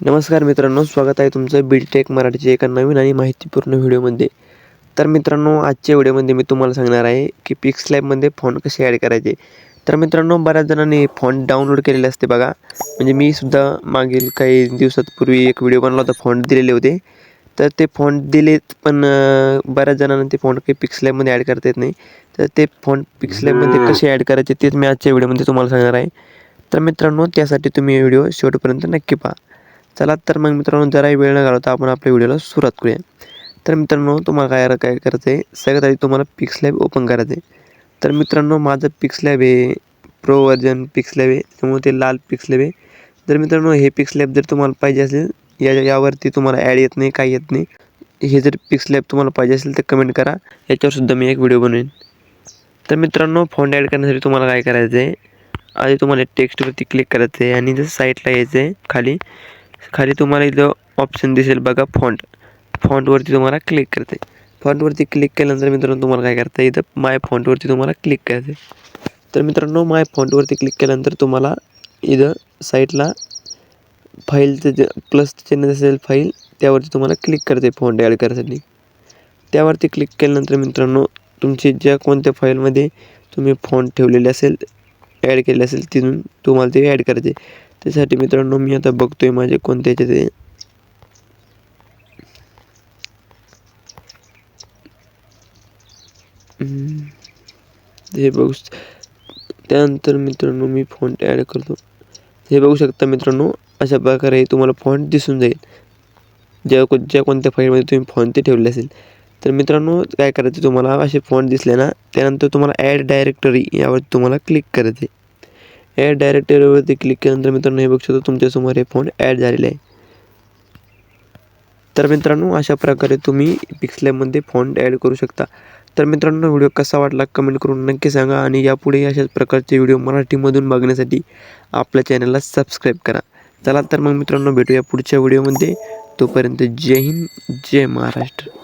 नमस्कार मित्रांनो स्वागत आहे तुमचं बीटेक मराठीच्या एका नवीन आणि माहितीपूर्ण व्हिडिओमध्ये. तर मित्रांनो आजच्या व्हिडिओमध्ये मी तुम्हाला सांगणार आहे की पिक्स लॅबमध्ये फॉन्ट कसे ॲड करायचे. तर मित्रांनो बऱ्याच जणांनी फॉन्ट डाउनलोड केलेले असते बघा. म्हणजे मी सुद्धा मागील काही दिवसापूर्वी एक व्हिडिओ बनवला होता फॉन्ट दिलेले होते. तर ते फॉन्ट दिलेत पण बऱ्याच जणांना ते फॉन्ट काही पिक्स लॅबमध्ये ॲड करता येत नाही. तर ते फॉन्ट पिक्स लॅबमध्ये कसे ॲड करायचे तेच मी आजच्या व्हिडिओमध्ये तुम्हाला सांगणार आहे. तर मित्रांनो त्यासाठी तुम्ही व्हिडिओ शेवटपर्यंत नक्की पहा. चला तर मग मित्रांनो जराही वेळ न घालवता आपण आपल्या व्हिडिओला सुरुवात करूया. तर मित्रांनो तुम्हाला काय काय करायचं आहे सगळ्यात आधी तुम्हाला पिक्स लॅब ओपन करायचं आहे तर मित्रांनो माझं पिक्स लॅब आहे प्रो वर्जन पिक्स लॅब आहे. त्यामुळे ते लाल पिक्स लॅब आहे. तर मित्रांनो हे पिक्स लॅब जर तुम्हाला पाहिजे असेल या यावरती तुम्हाला ॲड येत नाही काही येत नाही. हे जर पिक्स लॅब तुम्हाला पाहिजे असेल तर कमेंट करा. याच्यावरसुद्धा मी एक व्हिडिओ बनवेन. तर मित्रांनो फॉन्ट ॲड करण्यासाठी तुम्हाला काय करायचं आहे आधी तुम्हाला टेक्स्टवरती क्लिक करायचं आहे आणि जसं साईटला यायचं आहे खाली खाली तुम्हाला इथं ऑप्शन दिसेल बघा फॉन्ट फॉन्टवरती तुम्हाला क्लिक करते. फॉन्टवरती क्लिक केल्यानंतर मित्रांनो तुम्हाला काय करता इथं माय फॉन्टवरती तुम्हाला क्लिक करायचं तर मित्रांनो माय फॉन्टवरती क्लिक केल्यानंतर तुम्हाला इथं साईटला फाईलचं जे प्लस चिन्ह असेल फाईल त्यावरती तुम्हाला क्लिक करते फॉन्ट ॲड करायसाठी त्यावरती क्लिक केल्यानंतर मित्रांनो तुमची ज्या कोणत्या फाईलमध्ये तुम्ही फॉन्ट ठेवलेले असेल ॲड केले असेल तिथून तुम्हाला ते ॲड करायचे. त्यासाठी मित्रांनो मी आता बघतोय माझे कोणते याचे ते. हे बघू त्यानंतर मित्रांनो मी फॉन्ट ॲड करतो. हे बघू शकता मित्रांनो अशा प्रकारे तुम्हाला फॉन्ट दिसून जाईल. ज्या ज्या कोणत्या फाईलमध्ये तुम्ही फॉन्ट ते ठेवले असेल. तर मित्रांनो काय करायचं तुम्हाला? असे फॉन्ट दिसले ना त्यानंतर तुम्हाला ॲड डायरेक्टरी यावर तुम्हाला क्लिक करायचे ॲड डायरेक्टरीवरती क्लिक केल्यानंतर मित्रांनो हे बघू शकता तुमच्यासमोर हे फोन ॲड झालेले आहे तर मित्रांनो अशा प्रकारे तुम्ही पिक्सलॅबमध्ये फॉन्ट ॲड करू शकता. तर मित्रांनो व्हिडिओ कसा वाटला कमेंट करून नक्की सांगा आणि यापुढे अशाच प्रकारचे व्हिडिओ मराठीमधून बघण्यासाठी आपल्या चॅनलला सबस्क्राईब करा. चला तर मग मित्रांनो भेटूया पुढच्या व्हिडिओमध्ये. तोपर्यंत जय हिंद जय महाराष्ट्र.